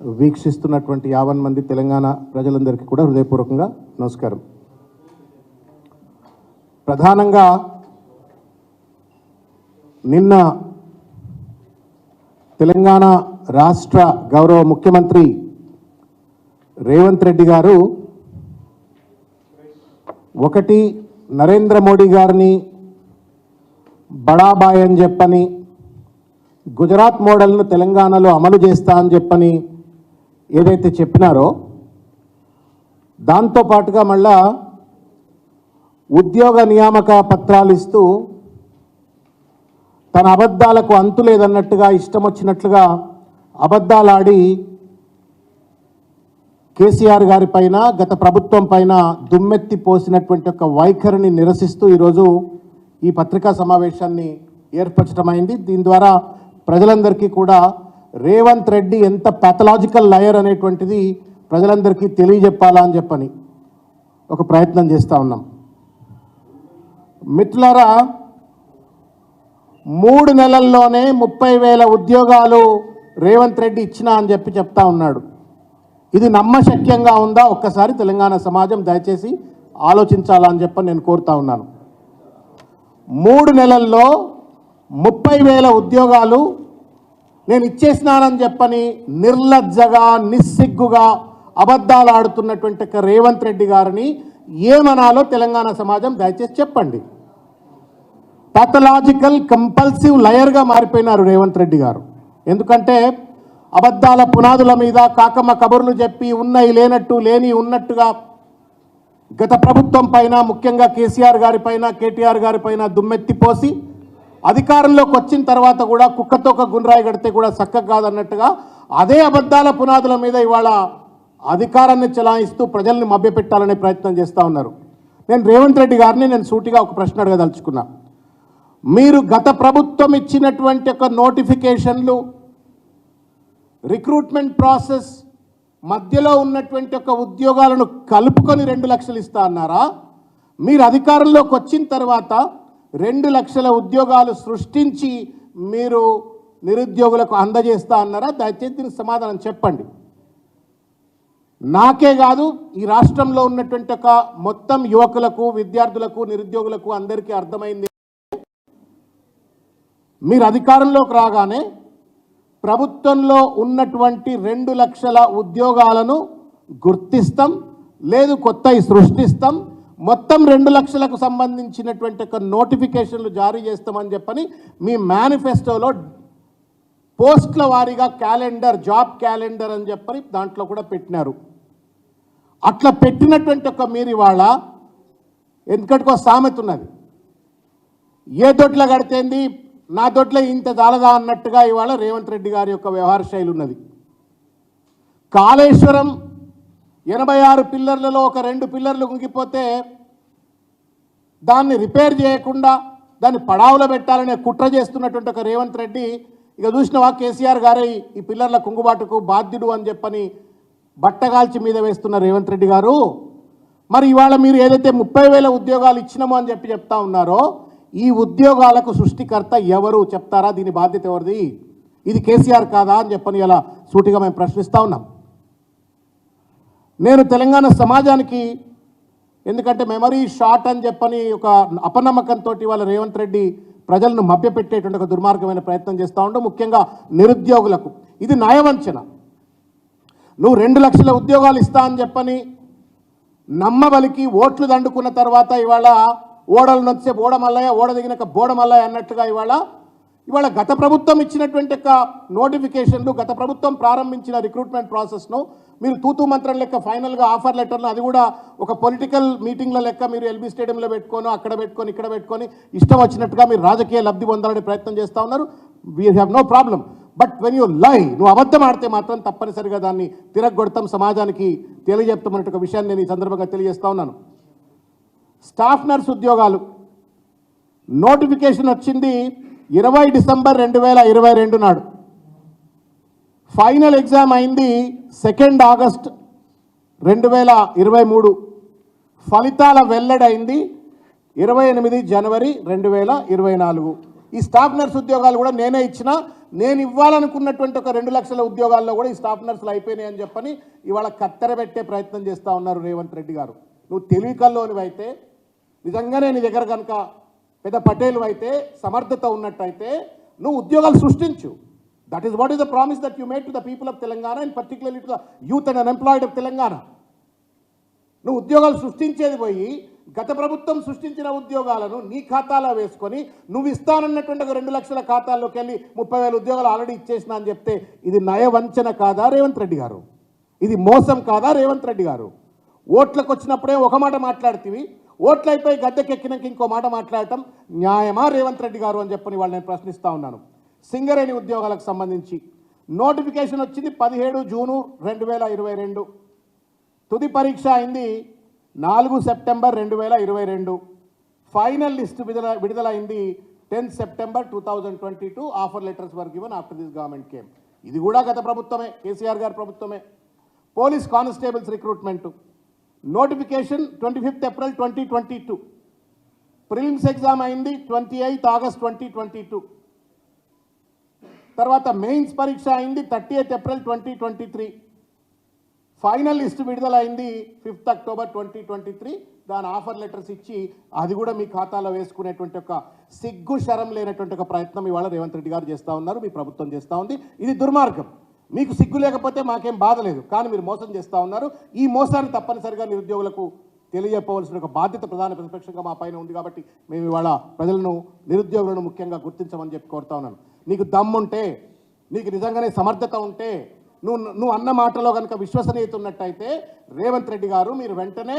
వీక్షిస్తున్నటువంటి యావన్ మంది తెలంగాణ ప్రజలందరికీ కూడా హృదయపూర్వకంగా నమస్కారం. ప్రధానంగా నిన్న తెలంగాణ రాష్ట్ర గౌరవ ముఖ్యమంత్రి రేవంత్ రెడ్డి గారు ఒకటి నరేంద్ర మోడీ గారిని బడాబాయ్ అని చెప్పని గుజరాత్ మోడల్ను తెలంగాణలో అమలు చేస్తా అని చెప్పని ఏదైతే చెప్పినారో దాంతో పాటుగా మళ్ళా ఉద్యోగ నియామక పత్రాలు ఇస్తూ తన అబద్ధాలకు అంతు లేదన్నట్టుగా ఇష్టం వచ్చినట్లుగా అబద్ధాలాడి కేసీఆర్ గారి పైన గత ప్రభుత్వం పైన దుమ్మెత్తి పోసినటువంటి ఒక వైఖరిని నిరసిస్తూ ఈరోజు ఈ పత్రికా సమావేశాన్ని ఏర్పరచడమైంది దీని ద్వారా ప్రజలందరికీ కూడా రేవంత్ రెడ్డి ఎంత పాథలాజికల్ లయర్ అనేటువంటిది ప్రజలందరికీ తెలియజెప్పాలా అని చెప్పని ఒక ప్రయత్నం చేస్తూ ఉన్నాం. మిత్రులారా మూడు నెలల్లోనే ముప్పై వేల ఉద్యోగాలు రేవంత్ రెడ్డి ఇచ్చినా అని చెప్పి చెప్తా ఉన్నాడు. ఇది నమ్మశక్యంగా ఉందా? ఒక్కసారి తెలంగాణ సమాజం దయచేసి ఆలోచించాలా అని చెప్పి నేను కోరుతా ఉన్నాను. మూడు నెలల్లో ముప్పై వేల ఉద్యోగాలు నేను ఇచ్చేసినానని చెప్పని నిర్లజ్జగా నిస్సిగ్గుగా అబద్ధాలు ఆడుతున్నటువంటి రేవంత్ రెడ్డి గారిని ఏమనాలో తెలంగాణ సమాజం దయచేసి చెప్పండి. పాథలాజికల్ కంపల్సివ్ లయర్గా మారిపోయినారు రేవంత్ రెడ్డి గారు. ఎందుకంటే అబద్ధాల పునాదుల మీద కాకమ్మ కబుర్లు చెప్పి ఉన్నాయి లేనట్టు లేని ఉన్నట్టుగా గత ప్రభుత్వం పైన ముఖ్యంగా కేసీఆర్ గారి పైన కేటీఆర్ గారి పైన దుమ్మెత్తిపోసి అధికారంలోకి వచ్చిన తర్వాత కూడా కుక్కతో ఒక గుండ్రాయి కడితే కూడా చక్కగా కాదన్నట్టుగా అదే అబద్ధాల పునాదుల మీద ఇవాళ అధికారాన్ని చెలాయిస్తూ ప్రజల్ని మభ్యపెట్టాలనే ప్రయత్నం చేస్తూ ఉన్నారు. నేను రేవంత్ రెడ్డి గారిని నేను సూటిగా ఒక ప్రశ్న అడగదలుచుకున్నా. మీరు గత ప్రభుత్వం ఇచ్చినటువంటి ఒక నోటిఫికేషన్లు రిక్రూట్మెంట్ ప్రాసెస్ మధ్యలో ఉన్నటువంటి ఒక ఉద్యోగాలను కలుపుకొని రెండు లక్షలు ఇస్తా అన్నారా? మీరు అధికారంలోకి వచ్చిన తర్వాత రెండు లక్షల ఉద్యోగాలు సృష్టించి మీరు నిరుద్యోగులకు అందజేస్తా అన్నారా? దయచేసి దీనికి సమాధానం చెప్పండి. నాకే కాదు ఈ రాష్ట్రంలో ఉన్నటువంటి ఒక మొత్తం యువకులకు విద్యార్థులకు నిరుద్యోగులకు అందరికీ అర్థమైంది. మీరు అధికారంలోకి రాగానే ప్రభుత్వంలో ఉన్నటువంటి రెండు లక్షల ఉద్యోగాలను గుర్తిస్తాం లేదు కొత్తవి సృష్టిస్తాం మొత్తం రెండు లక్షలకు సంబంధించినటువంటి ఒక నోటిఫికేషన్లు జారీ చేస్తామని చెప్పని మీ మేనిఫెస్టోలో పోస్ట్ల వారీగా క్యాలెండర్ జాబ్ క్యాలెండర్ అని చెప్పని దాంట్లో కూడా పెట్టినారు. అట్లా పెట్టినటువంటి ఒక మీరు ఇవాళ ఎందుకంటే ఒక సామెత ఉన్నది. ఏ దొడ్ల కడితేంది? నా దొడ్ల ఇంత చాలదా అన్నట్టుగా ఇవాళ రేవంత్ రెడ్డి గారి యొక్క వ్యవహార శైలి ఉన్నది. కాళేశ్వరం ఎనభై ఆరు పిల్లర్లలో ఒక రెండు పిల్లర్లు కుంగిపోతే దాన్ని రిపేర్ చేయకుండా దాన్ని పడావులో పెట్టాలనే కుట్ర చేస్తున్నటువంటి ఒక రేవంత్ రెడ్డి ఇక చూసినవా కేసీఆర్ గారే ఈ పిల్లర్ల కుంగుబాటుకు బాధ్యుడు అని చెప్పని బట్టగాల్చి మీద వేస్తున్న రేవంత్ రెడ్డి గారు? మరి ఇవాళ మీరు ఏదైతే ముప్పై వేల ఉద్యోగాలు ఇచ్చినామో అని చెప్పి చెప్తా ఉన్నారో ఈ ఉద్యోగాలకు సృష్టికర్త ఎవరు చెప్తారా? దీని బాధ్యత ఎవరిది? ఇది కేసీఆర్ కాదా అని చెప్పని ఇలా సూటిగా మేము ప్రశ్నిస్తూ ఉన్నాం. నేను తెలంగాణ సమాజానికి ఎందుకంటే మెమరీ షార్ట్ అని చెప్పని ఒక అపనమ్మకంతో వాళ్ళ రేవంత్ రెడ్డి ప్రజలను మభ్యపెట్టేటువంటి ఒక దుర్మార్గమైన ప్రయత్నం చేస్తూ ఉంటూ ముఖ్యంగా నిరుద్యోగులకు. ఇది న్యాయవంచన. నువ్వు రెండు లక్షల ఉద్యోగాలు ఇస్తా అని చెప్పని నమ్మబలికి ఓట్లు దండుకున్న తర్వాత ఇవాళ ఓడలు నచ్చే బోడమల్లయ్య మల్లయ్య ఓడ దిగినాక బోడ మల్లయ్య అన్నట్టుగా ఇవాళ ఇవాళ గత ప్రభుత్వం ఇచ్చినటువంటి యొక్క నోటిఫికేషన్లు గత ప్రభుత్వం ప్రారంభించిన రిక్రూట్మెంట్ ప్రాసెస్ను మీరు తూతు మంత్రం లెక్క ఫైనల్గా ఆఫర్ లెటర్లు అది కూడా ఒక పొలిటికల్ మీటింగ్ల లెక్క మీరు ఎల్బీ స్టేడియంలో పెట్టుకొని అక్కడ పెట్టుకొని ఇక్కడ పెట్టుకొని ఇష్టం వచ్చినట్టుగా మీరు రాజకీయ లబ్ధి పొందాలని ప్రయత్నం చేస్తూ ఉన్నారు. We have no problem but when you lie నువ్వు అబద్ధం ఆడితే మాత్రం తప్పనిసరిగా దాన్ని తిరగొడతాం సమాజానికి తెలియజెప్తామన్నట్టు ఒక విషయాన్ని నేను ఈ సందర్భంగా తెలియజేస్తా ఉన్నాను. స్టాఫ్ నర్స్ ఉద్యోగాలు. నోటిఫికేషన్ వచ్చింది ఇరవై డిసెంబర్ రెండు వేల ఇరవై రెండు నాడు. ఫైనల్ ఎగ్జామ్ అయింది సెకండ్ ఆగస్ట్ రెండు వేల ఇరవై మూడు. ఫలితాల వెల్లడైంది ఇరవై ఎనిమిది జనవరి రెండు వేల ఇరవై నాలుగు. ఈ స్టాఫ్ నర్స్ ఉద్యోగాలు కూడా నేనే ఇచ్చిన. నేను ఇవ్వాలనుకున్నటువంటి ఒక రెండు లక్షల ఉద్యోగాల్లో కూడా ఈ స్టాఫ్ నర్సులు అయిపోయినాయి అని చెప్పని ఇవాళ కత్తెర పెట్టే ప్రయత్నం చేస్తూ ఉన్నారు రేవంత్ రెడ్డి గారు. నువ్వు తెలివికల్లోనివైతే నిజంగానే నీ దగ్గర కనుక పెద్ద పటేలు అయితే సమర్థత ఉన్నట్టయితే నువ్వు ఉద్యోగాలు సృష్టించు. That is what is the promise that you made to the people of Telangana and particularly to the youth and unemployed of Telangana నువ్వు ఉద్యోగాలు సృష్టించేది పోయి గత ప్రభుత్వం సృష్టించిన ఉద్యోగాలను నీ ఖాతాలో వేసుకొని నువ్వు ఇస్తానన్నటువంటి ఒక రెండు లక్షల ఖాతాల్లోకి వెళ్ళి ముప్పై వేల ఉద్యోగాలు ఆల్రెడీ ఇచ్చేసిన అని చెప్తే ఇది నయవంచన కాదా రేవంత్ రెడ్డి గారు? ఇది మోసం కాదా రేవంత్ రెడ్డి గారు? ఓట్లకు వచ్చినప్పుడే ఒక మాట మాట్లాడుతీవి. ఓట్లు అయిపోయి గద్దెకెక్కినాక ఇంకో మాట మాట్లాడటం న్యాయమా? రేవంత్ రెడ్డి గారు అని చెప్పని వాళ్ళు నేను ప్రశ్నిస్తా ఉన్నాను. సింగరేణి ఉద్యోగాలకు సంబంధించి నోటిఫికేషన్ వచ్చింది పదిహేడు జూను రెండు వేల ఇరవై రెండు. తుది పరీక్ష అయింది నాలుగు సెప్టెంబర్ రెండు వేల ఇరవై రెండు. ఫైనల్ లిస్ట్ విడుదల విడుదలైంది tenth September two thousand twenty two. Offer letters were given after this government came ఇది కూడా గత ప్రభుత్వమే కేసీఆర్ గారి ప్రభుత్వమే. Police constables recruitment. Notification twenty fifth April twenty twenty two prelims exam అయింది twenty eighth August twenty twenty two తర్వాత mains పరీక్ష అయింది thirty eighth April twenty twenty three final list విడుదలైంది fifth October twenty twenty three దాని offer letters ఇచ్చి అది కూడా మీ ఖాతాలో వేసుకునేటువంటి ఒక సిగ్గు శరం లేనటువంటి ఒక ప్రయత్నం ఇవాళ రేవంత్ రెడ్డి గారు చేస్తూ ఉన్నారు మీ ప్రభుత్వం చేస్తూ ఉంది. ఇది దుర్మార్గం. మీకు సిగ్గు లేకపోతే మాకేం బాధ లేదు. కానీ మీరు మోసం చేస్తూ ఉన్నారు. ఈ మోసాన్ని తప్పనిసరిగా నిరుద్యోగులకు తెలియజెప్పవలసిన ఒక బాధ్యత ప్రధాన ప్రతిపక్షంగా మా పైన ఉంది కాబట్టి మేము ఇవాళ ప్రజలను నిరుద్యోగులను ముఖ్యంగా గుర్తించమని చెప్పి కోరుతా ఉన్నాను. నీకు దమ్ముంటే నీకు నిజంగానే సమర్థత ఉంటే నువ్వు నువ్వు అన్న మాటలో కనుక విశ్వసనీయత ఉన్నట్టయితే రేవంత్ రెడ్డి గారు మీరు వెంటనే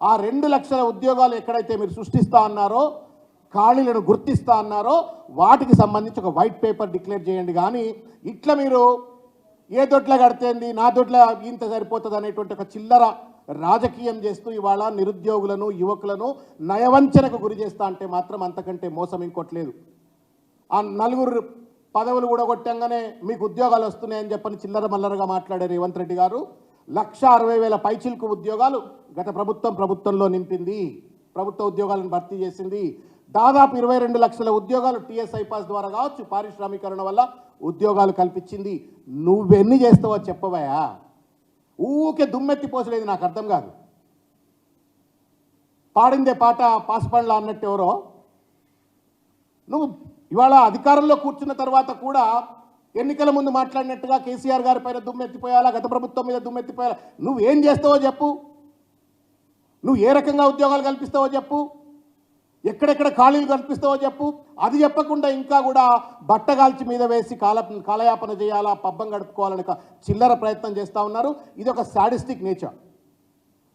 ఆ రెండు లక్షల ఉద్యోగాలు ఎక్కడైతే మీరు సృష్టిస్తా అన్నారో ఖాళీలను గుర్తిస్తా అన్నారో వాటికి సంబంధించి ఒక వైట్ పేపర్ డిక్లేర్ చేయండి. కానీ ఇట్లా మీరు ఏ దొడ్ల కడితేంది? నా దొడ్ల ఇంత సరిపోతుంది అనేటువంటి ఒక చిల్లర రాజకీయం చేస్తూ ఇవాళ నిరుద్యోగులను యువకులను నయవంచనకు గురి చేస్తా అంటే మాత్రం అంతకంటే మోసం ఇంకోట్లేదు ఆ నలుగురు పదవులు కూడా కొట్టంగానే మీకు ఉద్యోగాలు వస్తున్నాయని చెప్పని చిల్లర మల్లరగా మాట్లాడే రేవంత్ రెడ్డి గారు లక్ష అరవై వేల పైచిల్కు ఉద్యోగాలు గత ప్రభుత్వం ప్రభుత్వంలో నింపింది. ప్రభుత్వ ఉద్యోగాలను భర్తీ చేసింది. దాదాపు ఇరవై రెండు లక్షల ఉద్యోగాలు టీఎస్ఐ పాస్ ద్వారా కావచ్చు పారిశ్రామీకరణ వల్ల ఉద్యోగాలు కల్పించింది. నువ్వెన్ని చేస్తావో చెప్పవయా ఊకే దుమ్మెత్తి పోసలేదు నాకు అర్థం కాదు. పాడిందే పాట పాసపండ్ల అన్నట్టు ఎవరో. నువ్వు ఇవాళ అధికారంలో కూర్చున్న తర్వాత కూడా ఎన్నికల ముందు మాట్లాడినట్టుగా కేసీఆర్ గారి పైన దుమ్మెత్తిపోయాలా గత ప్రభుత్వం మీద దుమ్మెత్తిపోయాలా? నువ్వు ఏం చేస్తావో చెప్పు. నువ్వు ఏ రకంగా ఉద్యోగాలు కల్పిస్తావో చెప్పు. ఎక్కడెక్కడ ఖాళీలు కనిపిస్తావో చెప్పు. అది చెప్పకుండా ఇంకా కూడా బట్టగాల్చి మీద వేసి కాల కాలయాపన చేయాలా పబ్బం గడుపుకోవాలని చిల్లర ప్రయత్నం చేస్తూ ఉన్నారు. ఇది ఒక సాడిస్టిక్ నేచర్.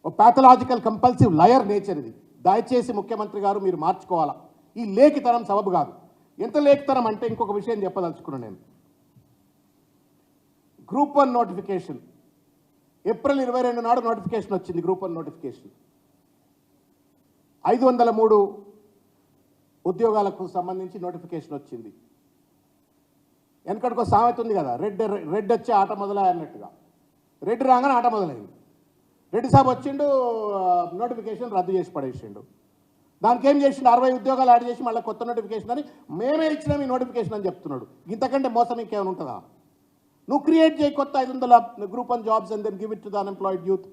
ఒక ప్యాథలాజికల్ కంపల్సివ్ లయర్ నేచర్ ఇది. దయచేసి ముఖ్యమంత్రి గారు మీరు మార్చుకోవాలా. ఈ లేఖితనం సబబు కాదు. ఎంత లేఖితనం అంటే ఇంకొక విషయం చెప్పదలుచుకున్నాను నేను. Group one notification. ఏప్రిల్ ఇరవై రెండు నాడు నోటిఫికేషన్ వచ్చింది గ్రూప్ వన్ నోటిఫికేషన్. ఐదు వందల మూడు ఉద్యోగాలకు సంబంధించి నోటిఫికేషన్ వచ్చింది. వెనకటికో సామెత ఉంది కదా రెడ్ రెడ్ వచ్చి ఆట మొదలై అన్నట్టుగా. రెడ్ రాగానే ఆట మొదలైంది. రెడ్డి సాబ్ వచ్చిండు నోటిఫికేషన్ రద్దు చేసి పడేసిండు. దానికి ఏం చేసిండు? అరవై ఉద్యోగాలు యాడ్ చేసి మళ్ళీ కొత్త నోటిఫికేషన్ అని మేమే ఇచ్చినాం ఈ నోటిఫికేషన్ అని చెప్తున్నాడు. ఇంతకంటే మోసం ఇంకేమైనా ఉంటుందా? నువ్వు క్రియేట్ చేయి కొత్త ఐదు వందల group on jobs and then give it to the unemployed youth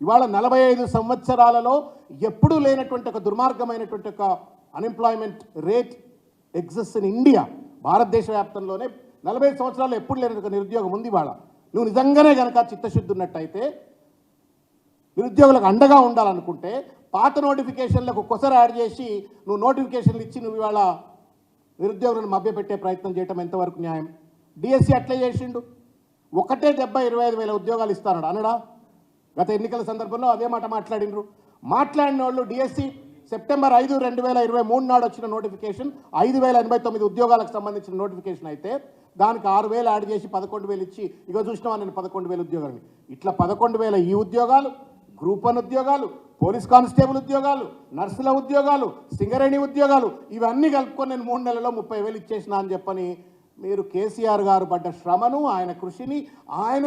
ఇవాళ నలభై ఐదు సంవత్సరాలలో ఎప్పుడూ లేనటువంటి ఒక దుర్మార్గమైనటువంటి ఒక unemployment rate exist in India భారతదేశ వ్యాప్తంలోనే నలభై సంవత్సరాలు ఎప్పుడు లేని ఒక నిరుద్యోగం ఉంది ఇవాళ. నువ్వు నిజంగానే కనుక చిత్తశుద్ధి ఉన్నట్టయితే నిరుద్యోగులకు అండగా ఉండాలనుకుంటే పాత నోటిఫికేషన్లకు ఒక్కసారి యాడ్ చేసి నువ్వు నోటిఫికేషన్లు ఇచ్చి నువ్వు ఇవాళ నిరుద్యోగులను మభ్యపెట్టే ప్రయత్నం చేయటం ఎంతవరకు న్యాయం? డిఎస్సి అట్లే చేసిండు. ఒకటే డెబ్బై ఇరవై ఐదు వేల ఉద్యోగాలు ఇస్తాడు అనడా? గత ఎన్నికల సందర్భంలో అదే మాట మాట్లాడినరు మాట్లాడిన వాళ్ళు డిఎస్సి సెప్టెంబర్ ఐదు రెండు వేల ఇరవై మూడు నాడు వచ్చిన నోటిఫికేషన్ ఐదు వేల ఎనభై తొమ్మిది ఉద్యోగాలకు సంబంధించిన నోటిఫికేషన్ అయితే దానికి ఆరు వేలు యాడ్ చేసి పదకొండు వేలు ఇచ్చి ఇక చూసినావా నేను పదకొండు వేల ఉద్యోగాలని. ఇట్లా పదకొండు వేల ఈ ఉద్యోగాలు గ్రూప్ వన్ ఉద్యోగాలు పోలీస్ కానిస్టేబుల్ ఉద్యోగాలు నర్సుల ఉద్యోగాలు సింగరేణి ఉద్యోగాలు ఇవన్నీ కలుపుకొని నేను మూడు నెలల్లో ముప్పై వేలు ఇచ్చేసిన అని చెప్పని మీరు కేసీఆర్ గారు పడ్డ శ్రమను ఆయన కృషిని ఆయన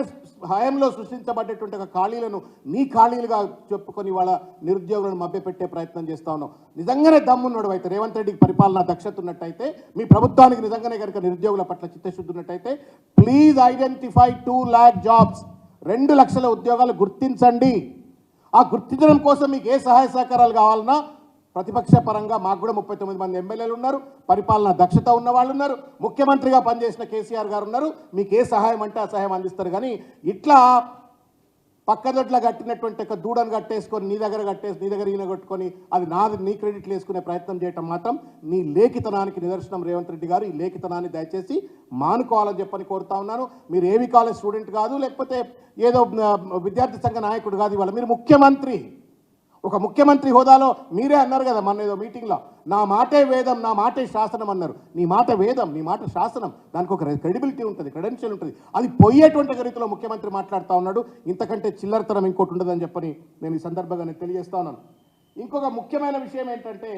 హయాంలో సృష్టించబడ్డటువంటి ఒక ఖాళీలను నీ ఖాళీలుగా చెప్పుకొని వాళ్ళ నిరుద్యోగులను మభ్యపెట్టే ప్రయత్నం చేస్తా ఉన్నావు నిజంగానే దమ్మున్నాడు అయితే రేవంత్ రెడ్డికి పరిపాలన దక్షత ఉన్నట్టయితే మీ ప్రభుత్వానికి నిజంగానే కనుక నిరుద్యోగుల పట్ల చిత్తశుద్ధి ఉన్నట్టయితే please identify two lakh jobs రెండు లక్షల ఉద్యోగాలు గుర్తించండి. ఆ గుర్తించడం కోసం మీకు ఏ సహాయ సహకారాలు కావాలన్నా ప్రతిపక్ష పరంగా మాకు కూడా ముప్పై తొమ్మిది మంది ఎమ్మెల్యేలు ఉన్నారు. పరిపాలన దక్షత ఉన్న వాళ్ళు ఉన్నారు ముఖ్యమంత్రిగా పనిచేసిన కేసీఆర్ గారు ఉన్నారు. మీకు ఏ సహాయం అంటే ఆ సహాయం అందిస్తారు. కానీ ఇట్లా పక్కదొడ్ల కట్టినటువంటి ఒక దూడను కట్టేసుకొని నీ దగ్గర కట్టేసి నీ దగ్గర ఈయన కొట్టుకొని అది నాది నీ క్రెడిట్లు వేసుకునే ప్రయత్నం చేయటం మాత్రం నీ లేఖితనానికి నిదర్శనం రేవంత్ రెడ్డి గారు. ఈ లేఖితనాన్ని దయచేసి మానుకోవాలని చెప్పని కోరుతా ఉన్నాను. మీరు ఏవి కాలేజ్ స్టూడెంట్ కాదు లేకపోతే ఏదో విద్యార్థి సంఘ నాయకుడు కాదు ఇవాళ. మీరు ముఖ్యమంత్రి. ఒక ముఖ్యమంత్రి హోదాలో మీరే అన్నారు కదా మన ఏదో మీటింగ్లో. నా మాటే వేదం నా మాటే శాసనం అన్నారు. నీ మాట వేదం నీ మాట శాసనం. దానికి ఒక క్రెడిబిలిటీ ఉంటుంది క్రెడెన్షియల్ ఉంటుంది. అది పోయేటువంటి రీతిలో ముఖ్యమంత్రి మాట్లాడుతూ ఉన్నాడు. ఇంతకంటే చిల్లరతనం ఇంకోటి ఉండదని చెప్పని నేను ఈ సందర్భంగా నేను తెలియజేస్తా ఉన్నాను. ఇంకొక ముఖ్యమైన విషయం ఏంటంటే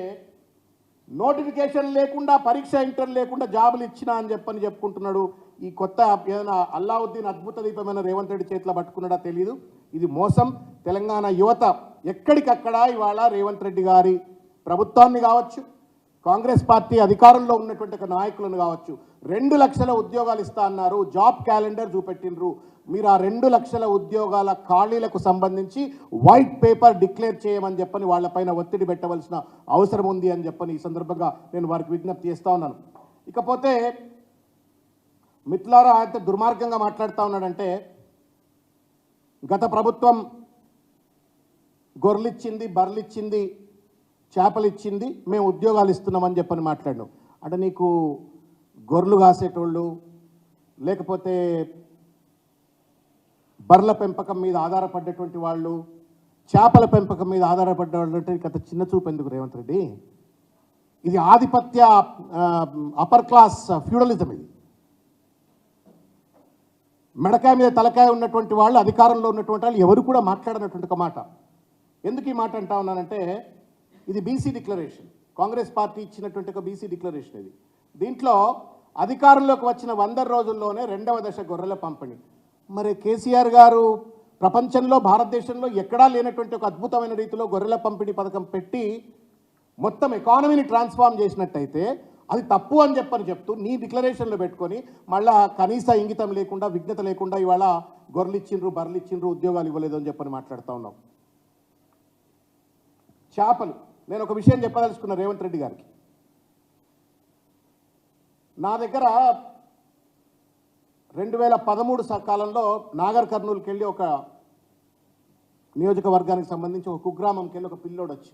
నోటిఫికేషన్ లేకుండా పరీక్ష ఇంటర్ లేకుండా జాబులు ఇచ్చినా అని చెప్పని చెప్పుకుంటున్నాడు. ఈ కొత్త ఏదైనా అల్లావుద్దీన్ అద్భుత దీపమైన రేవంత్ రెడ్డి చేతిలో పట్టుకున్నాడా తెలియదు ఇది మోసం. తెలంగాణ యువత ఎక్కడికక్కడ ఇవాళ రేవంత్ రెడ్డి గారి ప్రభుత్వాన్ని కావచ్చు కాంగ్రెస్ పార్టీ అధికారంలో ఉన్నటువంటి ఒక నాయకులను కావచ్చు. రెండు లక్షల ఉద్యోగాలు ఇస్తా అన్నారు. జాబ్ క్యాలెండర్ చూపెట్టిండ్రు. మీరు ఆ రెండు లక్షల ఉద్యోగాల ఖాళీలకు సంబంధించి వైట్ పేపర్ డిక్లేర్ చేయమని చెప్పని వాళ్ళపైన ఒత్తిడి పెట్టవలసిన అవసరం ఉంది అని చెప్పని ఈ సందర్భంగా నేను వారికి విజ్ఞప్తి చేస్తూ ఉన్నాను. ఇకపోతే మిత్లారా ఆయన దుర్మార్గంగా మాట్లాడుతూ ఉన్నాడంటే గత ప్రభుత్వం గొర్రెలిచ్చింది బర్రెలిచ్చింది చేపలు ఇచ్చింది మేము ఉద్యోగాలు ఇస్తున్నామని చెప్పని మాట్లాడినాం. అంటే నీకు గొర్రెలు కాసేటోళ్ళు లేకపోతే బర్రెల పెంపకం మీద ఆధారపడ్డటువంటి వాళ్ళు చేపల పెంపకం మీద ఆధారపడ్డ వాళ్ళు అంటే గత చిన్న చూపు ఎందుకు రేవంత్ రెడ్డి? ఇది ఆధిపత్య అప్పర్ క్లాస్ ఫ్యూడలిజం ఇది. మెడకాయ మీద తలకాయ ఉన్నటువంటి వాళ్ళు అధికారంలో ఉన్నటువంటి వాళ్ళు ఎవరు కూడా మాట్లాడనటువంటి ఒక మాట. ఎందుకు ఈ మాట అంటా ఉన్నానంటే ఇది బీసీ డిక్లరేషన్ కాంగ్రెస్ పార్టీ ఇచ్చినటువంటి ఒక బీసీ డిక్లరేషన్ ఇది. దీంట్లో అధికారంలోకి వచ్చిన వంద రోజుల్లోనే రెండవ దశ గొర్రెల పంపిణీ. మరి కేసీఆర్ గారు ప్రపంచంలో భారతదేశంలో ఎక్కడా లేనటువంటి ఒక అద్భుతమైన రీతిలో గొర్రెల పంపిణీ పథకం పెట్టి మొత్తం ఎకానమీని ట్రాన్స్ఫార్మ్ చేసినట్టయితే అది తప్పు అని చెప్పని చెప్తూ నీ డిక్లరేషన్లో పెట్టుకొని మళ్ళా కనీస ఇంగితం లేకుండా విఘ్నత లేకుండా ఇవాళ గొర్రెలు ఇచ్చిండ్రు బర్రెలు ఇచ్చిండ్రు ఉద్యోగాలు ఇవ్వలేదు అని చెప్పని మాట్లాడుతూ ఉన్నాం చేపలు. నేను ఒక విషయం చెప్పదలుచుకున్నా రేవంత్ రెడ్డి గారికి. నా దగ్గర రెండు వేల పదమూడు కాలంలో నాగర్ కర్నూలుకి వెళ్ళి ఒక నియోజకవర్గానికి సంబంధించి ఒక కుగ్రామంకి వెళ్ళి ఒక పిల్లోడు వచ్చి.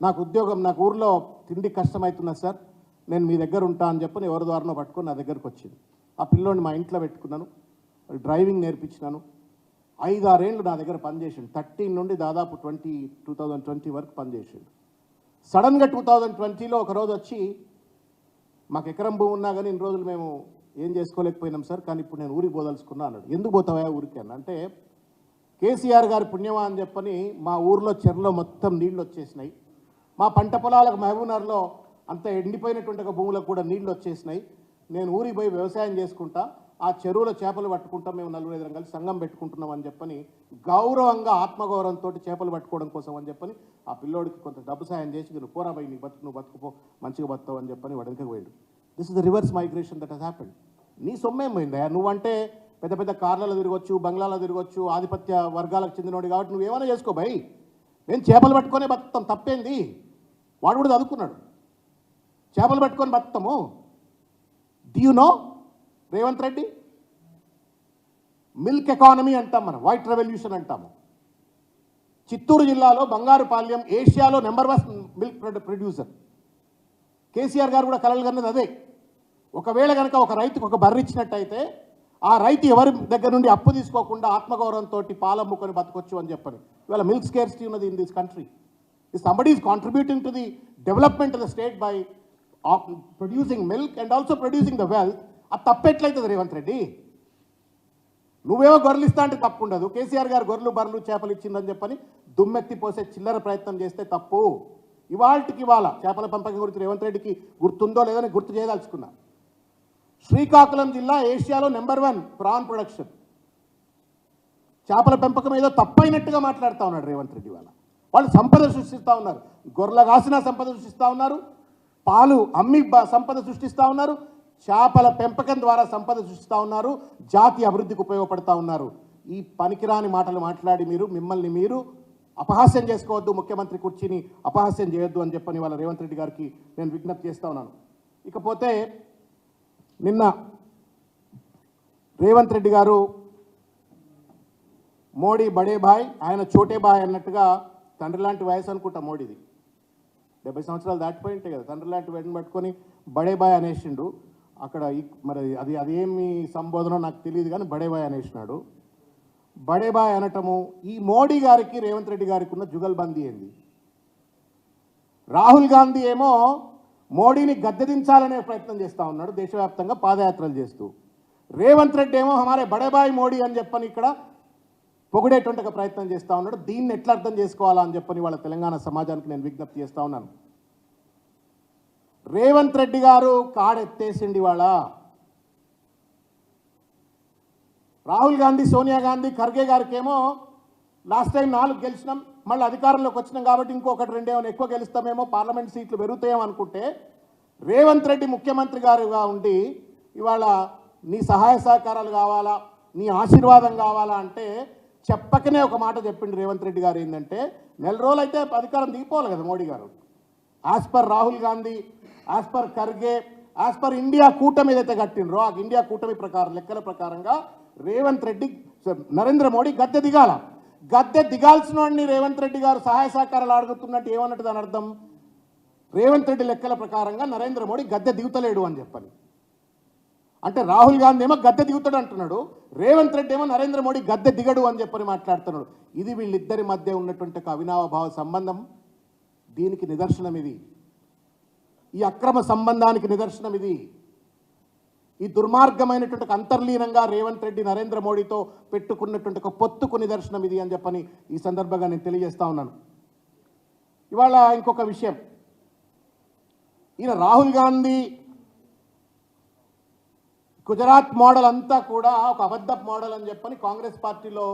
నాకు ఉద్యోగం నాకు ఊర్లో తిండి కష్టమవుతున్నది సార్ నేను మీ దగ్గర ఉంటా అని చెప్పని ఎవరి ద్వారానో పట్టుకొని నా దగ్గరకు వచ్చింది. ఆ పిల్లోడిని మా ఇంట్లో పెట్టుకున్నాను డ్రైవింగ్ నేర్పించినాను. ఐదారేళ్ళు నా దగ్గర పనిచేసిండు. థర్టీన్ నుండి దాదాపు ట్వంటీ టూ థౌజండ్ ట్వంటీ వరకు పనిచేసిండు. సడన్గా టూ థౌజండ్ ట్వంటీలో ఒకరోజు వచ్చి మాకు ఎకరం భూమి ఉన్నా కానీ ఇన్ని రోజులు మేము ఏం చేసుకోలేకపోయినాం సార్ కానీ ఇప్పుడు నేను ఊరికి పోదలుచుకున్నా అన్నాడు. ఎందుకు పోతావా ఊరికి అని అంటే కేసీఆర్ గారి పుణ్యమా అని చెప్పని మా ఊర్లో చెరలో మొత్తం నీళ్ళు వచ్చేసినాయి. మా పంట పొలాలకు మహబూబ్నగర్లో అంత ఎండిపోయినటువంటి భూములకు కూడా నీళ్ళు వచ్చేసినాయి. నేను ఊరికి పోయి వ్యవసాయం చేసుకుంటా. ఆ చెరువులో చేపలు పట్టుకుంటాం మేము నలుగురు ఐదు కలిసి సంఘం పెట్టుకుంటున్నాం అని చెప్పని గౌరవంగా ఆత్మగౌరవంతో చేపలు పట్టుకోవడం కోసం అని చెప్పని ఆ పిల్లోడికి కొంత డబ్బు సాయం చేసి నువ్వు పోరా పోయి నీ బతుకు నువ్వు బతుకుపో మంచిగా బతావు అని చెప్పని వాడికి పోయాడు. This is the reverse migration that has happened నీ సొమ్మేం పోయిందా నువ్వంటే పెద్ద పెద్ద కార్లలో తిరగొచ్చు బంగ్లాలో తిరగొచ్చు ఆధిపత్య వర్గాలకు చెందినోడు కాబట్టి నువ్వు ఏమైనా చేసుకో భయ్. నేను చేపలు పట్టుకొనే బతుకుతాం తప్పేంది? వాడు కూడా చదువుకున్నాడు. చేపలు పట్టుకొని బతుకుతాము. Do you know Revanth Reddy? Milk economy అంటాం మనం వైట్ రెవల్యూషన్ అంటాము చిత్తూరు జిల్లాలో Bangarupalyam ఏషియాలో number one milk producer. KCR గారు కూడా కలలు కన్నది అదే. ఒకవేళ కనుక ఒక రైతుకు ఒక బర్రె ఇచ్చినట్టయితే ఆ రైతు ఎవరి దగ్గర నుండి అప్పు తీసుకోకుండా ఆత్మగౌరవంతో పాలమ్ముకొని బతకొచ్చు అని చెప్పని. ఇవాళ మిల్క్ స్కేర్సిటీ ఉన్నది in this country. Somebody is contributing to the development of the state by producing milk and also producing the wealth అది తప్పెట్లయితుంది రేవంత్ రెడ్డి? నువ్వేమో గొర్రెలు ఇస్తా అంటే తప్పు ఉండదు. కేసీఆర్ గారు గొర్రెలు బర్రెలు చేపలు ఇచ్చిందని చెప్పని దుమ్మెత్తి పోసే చిల్లర ప్రయత్నం చేస్తే తప్పు. ఇవాళకి ఇవాళ చేపల పెంపకం గురించి రేవంత్ రెడ్డికి గుర్తుందో లేదని గుర్తు చేయదలుచుకున్నా. శ్రీకాకుళం జిల్లా ఏషియాలో నెంబర్ వన్ ప్రాన్ ప్రొడక్షన్. చేపల పెంపకం ఏదో తప్పైనట్టుగా మాట్లాడుతూ ఉన్నాడు రేవంత్ రెడ్డి వాళ్ళ వాళ్ళు సంపద సృష్టిస్తూ ఉన్నారు. గొర్రెల కాసిన సంపద సృష్టిస్తూ ఉన్నారు. పాలు అమ్మి సంపద సృష్టిస్తూ ఉన్నారు. చేపల పెంపకం ద్వారా సంపద సృష్టిస్తూ ఉన్నారు జాతి అభివృద్ధికి ఉపయోగపడతా ఉన్నారు. ఈ పనికిరాని మాటలు మాట్లాడి మీరు మిమ్మల్ని మీరు అపహాస్యం చేసుకోవద్దు ముఖ్యమంత్రి కుర్చీని అపహాస్యం చేయొద్దు అని చెప్పని వాళ్ళ రేవంత్ రెడ్డి గారికి నేను విజ్ఞప్తి చేస్తా ఉన్నాను. ఇకపోతే నిన్న రేవంత్ రెడ్డి గారు మోడీ బడేబాయ్ ఆయన చోటేబాయ్ అన్నట్టుగా తండ్రి లాంటి వయసు అనుకుంటా మోడీది. డెబ్బై సంవత్సరాలు దాటిపోయి ఉంటాయి కదా తండ్రి లాంటి వెంట పట్టుకొని బడే బాయ్ అనేసిండు. అక్కడ ఈ- మరి అది అదేమి సంబోధన నాకు తెలియదు కానీ బడేబాయ్ అనేసినాడు. బడేబాయ్ అనటము ఈ మోడీ గారికి రేవంత్ రెడ్డి గారికి ఉన్న జుగల్బందీ ఏంది? రాహుల్ గాంధీ ఏమో మోడీని గద్దెదించాలనే ప్రయత్నం చేస్తూ ఉన్నాడు దేశవ్యాప్తంగా పాదయాత్రలు చేస్తూ. రేవంత్ రెడ్డి ఏమో హమారే బడేబాయ్ మోడీ అని చెప్పని ఇక్కడ పొగిడేటువంటి ప్రయత్నం చేస్తూ ఉన్నాడు. దీన్ని ఎట్లా అర్థం చేసుకోవాలా అని చెప్పని వాళ్ళ తెలంగాణ సమాజానికి నేను విజ్ఞప్తి చేస్తూ ఉన్నాను. రేవంత్ రెడ్డి గారు కాడెత్తేసిండి వాళ్ళ రాహుల్ గాంధీ సోనియా గాంధీ ఖర్గే గారికి ఏమో లాస్ట్ టైం నాలుగు గెలిచినాం మళ్ళీ అధికారంలోకి వచ్చినాం కాబట్టి ఇంకొకటి రెండేమైనా ఎక్కువ గెలుస్తామేమో పార్లమెంట్ సీట్లు పెరుగుతాయేమో అనుకుంటే రేవంత్ రెడ్డి ముఖ్యమంత్రి గారుగా ఉండి ఇవాళ నీ సహాయ సహకారాలు కావాలా నీ ఆశీర్వాదం కావాలా అంటే చెప్పకనే ఒక మాట చెప్పిండు రేవంత్ రెడ్డి గారు ఏంటంటే నెల రోజులు అయితే అధికారం దిగిపోవాలి కదా మోడీ గారు. As per Rahul Gandhi as per Kharge as per India కూటమి ఏదైతే కట్టిండ్రో ఆ ఇండియా కూటమి ప్రకారం లెక్కల ప్రకారంగా రేవంత్ రెడ్డి నరేంద్ర మోడీ గద్దె దిగాల. గద్దె దిగాల్సిన వాడిని రేవంత్ రెడ్డి గారు సహాయ సహకారాలు అడుగుతున్నట్టు ఏమన్నట్టు దాని అర్థం? రేవంత్ రెడ్డి లెక్కల ప్రకారంగా నరేంద్ర మోడీ గద్దె దిగుతలేడు అని చెప్పని. అంటే రాహుల్ గాంధీ ఏమో గద్దె దిగుతాడు అంటున్నాడు రేవంత్ రెడ్డి ఏమో నరేంద్ర మోడీ గద్దె దిగడు అని చెప్పని మాట్లాడుతున్నాడు. ఇది వీళ్ళిద్దరి మధ్య ఉన్నటువంటి ఒక అవినావభావ సంబంధం. దీనికి నిదర్శనం ఇది. ఈ అక్రమ సంబంధానికి నిదర్శనం ఇది. ఈ దుర్మార్గమైనటువంటి అంతర్లీనంగా రేవంత్ రెడ్డి నరేంద్ర మోడీతో పెట్టుకున్నటువంటి ఒక పొత్తుకు నిదర్శనం ఇది అని చెప్పని ఈ సందర్భంగా నేను తెలియజేస్తా ఉన్నాను. ఇవాళ ఇంకొక విషయం. ఈయన రాహుల్ గాంధీ గుజరాత్ మోడల్ అంతా కూడా ఒక అబద్ధ మోడల్ అని చెప్పని కాంగ్రెస్ పార్టీలో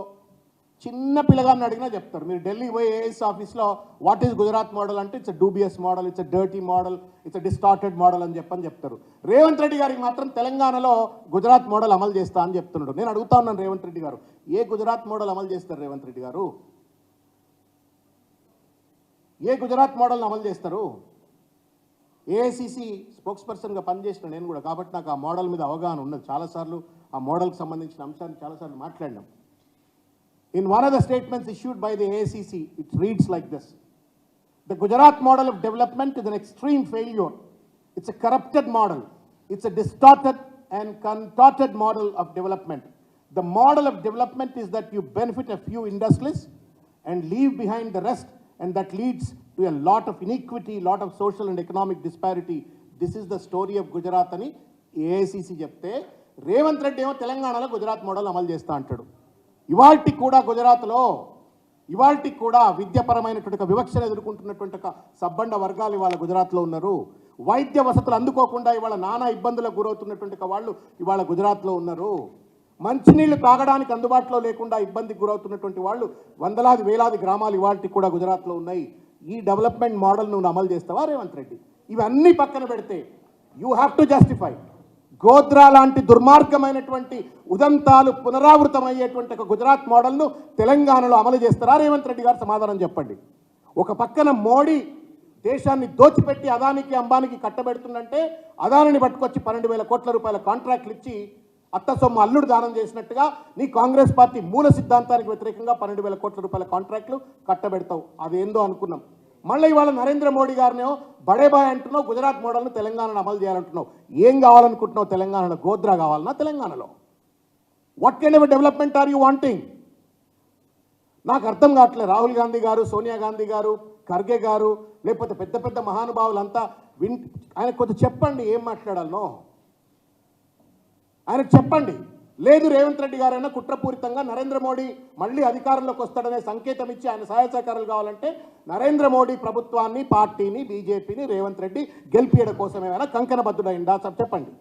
చిన్న పిల్లగాన్ని అడిగినా చెప్తారు. మీరు ఢిల్లీ పోయి ఏఎస్ ఆఫీస్లో వాట్ ఈస్ గుజరాత్ మోడల్ అంటే it's dubious model it's dirty model it's distorted model అని చెప్పని చెప్తారు. రేవంత్ రెడ్డి గారికి మాత్రం తెలంగాణలో గుజరాత్ మోడల్ అమలు చేస్తా అని చెప్తున్నాడు. నేను అడుగుతా ఉన్నాను రేవంత్ రెడ్డి గారు. ఏ గుజరాత్ మోడల్ అమలు చేస్తారు రేవంత్ రెడ్డి గారు? ఏ గుజరాత్ మోడల్ని అమలు చేస్తారు? ఏఐసిసి స్పోక్స్ పర్సన్గా పనిచేసిన నేను కూడా కాబట్టి నాకు ఆ మోడల్ మీద అవగాహన ఉన్నది. చాలాసార్లు ఆ మోడల్కి సంబంధించిన అంశాన్ని చాలాసార్లు మాట్లాడినాం. In one of the statements issued by the ACC, it reads like this. The Gujarat model of development is an extreme failure. It's a corrupted model. It's a distorted and contorted model of development. The model of development is that you benefit a few industrialists and leave behind the rest, and that leads to a lot of inequity, lot of social and economic disparity. This is the story of Gujarat అని AICC చెప్తే రేవంత్ రెడ్డి ఏమో తెలంగాణలో Gujarat model అమలు చేస్తా అంటాడు ఇవాల్టి కూడా గుజరాత్లో ఇవాల్టి కూడా విద్యపరమైనటువంటి వివక్షను ఎదుర్కొంటున్నటువంటి ఒక సబ్బండ వర్గాలు ఇవాళ గుజరాత్లో ఉన్నారు. వైద్య వసతులు అందుకోకుండా ఇవాళ నానా ఇబ్బందులకు గురవుతున్నటువంటి వాళ్ళు ఇవాళ గుజరాత్లో ఉన్నారు. మంచినీళ్ళు తాగడానికి అందుబాటులో లేకుండా ఇబ్బందికి గురవుతున్నటువంటి వాళ్ళు వందలాది వేలాది గ్రామాలు ఇవాళకి కూడా గుజరాత్లో ఉన్నాయి. ఈ డెవలప్మెంట్ మోడల్ నువ్వు అమలు చేస్తావా రేవంత్ రెడ్డి? ఇవన్నీ పక్కన పెడితే you have to justify Godhra లాంటి దుర్మార్గమైనటువంటి ఉదంతాలు పునరావృతమయ్యేటువంటి ఒక గుజరాత్ మోడల్ను తెలంగాణలో అమలు చేస్తారా? రేవంత్ రెడ్డి గారు సమాధానం చెప్పండి. ఒక పక్కన మోడీ దేశాన్ని దోచిపెట్టి అదానికి అంబానికి కట్టబెడుతుందంటే అదానిని పట్టుకొచ్చి పన్నెండు వేల కోట్ల రూపాయల కాంట్రాక్ట్లు ఇచ్చి అత్త సొమ్ము అల్లుడు దానం చేసినట్టుగా నీ కాంగ్రెస్ పార్టీ మూల సిద్ధాంతానికి వ్యతిరేకంగా పన్నెండు వేల కోట్ల రూపాయల కాంట్రాక్ట్లు కట్టబెడతావు. అదేందో అనుకున్నాం. మళ్ళీ ఇవాళ నరేంద్ర మోడీ గారినేమో బడేబాయ్ అంటున్నావు గుజరాత్ మోడల్ను తెలంగాణను అమలు చేయాలంటున్నావు. ఏం కావాలనుకుంటున్నావు తెలంగాణలో? గోద్రా కావాలన్నా తెలంగాణలో? What can ever development are you wanting నాకు అర్థం కావట్లేదు. రాహుల్ గాంధీ గారు సోనియా గాంధీ గారు ఖర్గే గారు లేకపోతే పెద్ద పెద్ద మహానుభావులంతా విన్ ఆయన కొంచెం చెప్పండి ఏం మాట్లాడాలనో? ఆయనకు చెప్పండి. లేదు రేవంత్ రెడ్డి గారైనా కుట్రపూరితంగా నరేంద్ర మోడీ మళ్ళీ అధికారంలోకి వస్తాడనే సంకేతం ఇచ్చి ఆయన సహాయ సహకారాలు కావాలంటే నరేంద్ర మోడీ ప్రభుత్వాన్ని పార్టీని బీజేపీని రేవంత్ రెడ్డి గెలిపియడం కోసం ఏమైనా కంకణబద్ధుడైందా సార్? చెప్పండి.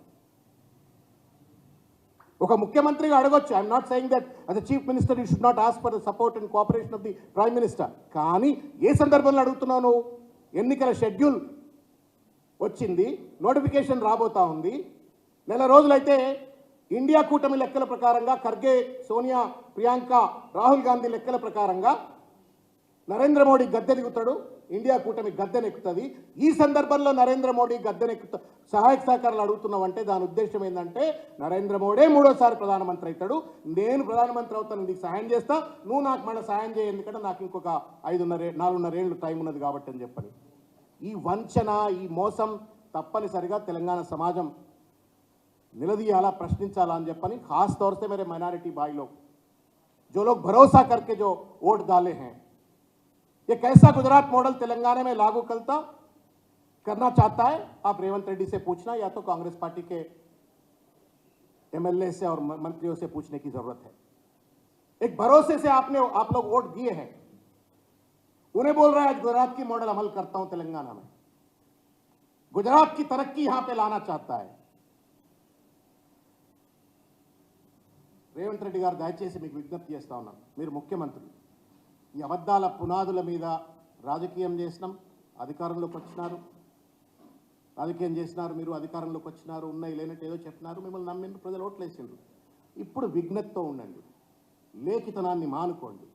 ఒక ముఖ్యమంత్రిగా అడగొచ్చు. I'm not saying that as chief minister you should not ask for support and cooperation of the prime minister కానీ ఏ సందర్భంలో అడుగుతున్నావు నువ్వు? ఎన్నికల షెడ్యూల్ వచ్చింది నోటిఫికేషన్ రాబోతా ఉంది. నెల రోజులైతే ఇండియా కూటమి లెక్కల ప్రకారంగా ఖర్గే సోనియా ప్రియాంక రాహుల్ గాంధీ లెక్కల ప్రకారంగా నరేంద్ర మోడీ గద్దెనెక్కుతాడు ఇండియా కూటమి గద్దెనెక్కుతుంది ఈ సందర్భంలో నరేంద్ర మోడీ గద్దెనెక్కుతా సహాయక సహకారాలు అడుగుతున్నామంటే దాని ఉద్దేశం ఏంటంటే నరేంద్ర మోడీ మూడోసారి ప్రధానమంత్రి అవుతాడు నేను ప్రధానమంత్రి అవుతాను నీకు సహాయం చేస్తా. నువ్వు నాకు మన సహాయం చేయ ఎందుకంటే నాకు ఇంకొక ఐదున్నర నాలుగున్నర ఏళ్ళు టైం ఉన్నది కాబట్టి అని చెప్పని. ఈ వంచన ఈ మోసం తప్పనిసరిగా తెలంగాణ సమాజం నిలదీయాలా ప్రశ్నించాలా అని చెప్పని खास तौर से मेरे माइनॉरिटी भाई लोग जो लोग भरोसा करके जो वोट डाले हैं ये कैसा गुजरात मॉडल तेलंगाना में लागू करता करना चाहता है आप रेवंत रेड्डी से पूछना या तो कांग्रेस पार्टी के एमएलए से और म- मंत्रियों से पूछने की जरूरत है एक भरोसे से आपने आप लोग वोट दिए हैं उन्हें बोल रहा है आज गुजरात की मॉडल अमल करता हूं तेलंगाना में गुजरात की तरक्की यहां पे लाना चाहता है రేవంత్ రెడ్డి గారు దయచేసి మీకు విజ్ఞప్తి చేస్తా ఉన్నాను మీరు ముఖ్యమంత్రి. ఈ అబద్ధాల పునాదుల మీద రాజకీయం చేసినాం అధికారంలోకి వచ్చినారు. రాజకీయం చేసినారు మీరు అధికారంలోకి వచ్చినారు ఉన్నాయి లేనట్టు ఏదో చెప్తున్నారు మిమ్మల్ని నమ్మిన ప్రజలు ఓట్లేసిండ్రు. ఇప్పుడు విఘ్నతతో ఉండండి. లేఖితనాన్ని మానుకోండి.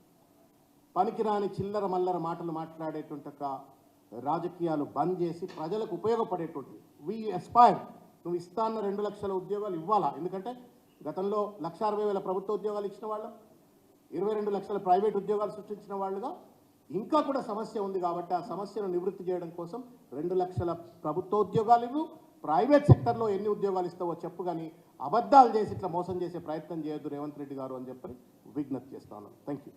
పనికిరాని చిల్లర మల్లర మాటలు మాట్లాడేటువంటి రాజకీయాలు బంద్ చేసి ప్రజలకు ఉపయోగపడేటువంటి వీ ఎస్పైర్ నువ్వు ఇస్తా అన్న రెండు లక్షల ఉద్యోగాలు ఇవ్వాలా? ఎందుకంటే గతంలో లక్ష అరవై వేల ప్రభుత్వ ఉద్యోగాలు ఇచ్చిన వాళ్ళం ఇరవై రెండు లక్షల ప్రైవేట్ ఉద్యోగాలు సృష్టించిన వాళ్ళుగా ఇంకా కూడా సమస్య ఉంది కాబట్టి ఆ సమస్యను నివృత్తి చేయడం కోసం రెండు లక్షల ప్రభుత్వ ఉద్యోగాలు ఇవ్వు ప్రైవేట్ సెక్టర్లో ఎన్ని ఉద్యోగాలు ఇస్తావో చెప్పు కానీ అబద్ధాలు చేసి ఇట్లా మోసం చేసే ప్రయత్నం చేయొద్దు రేవంత్ రెడ్డి గారు అని చెప్పి విజ్ఞప్తి చేస్తాను థ్యాంక్ యూ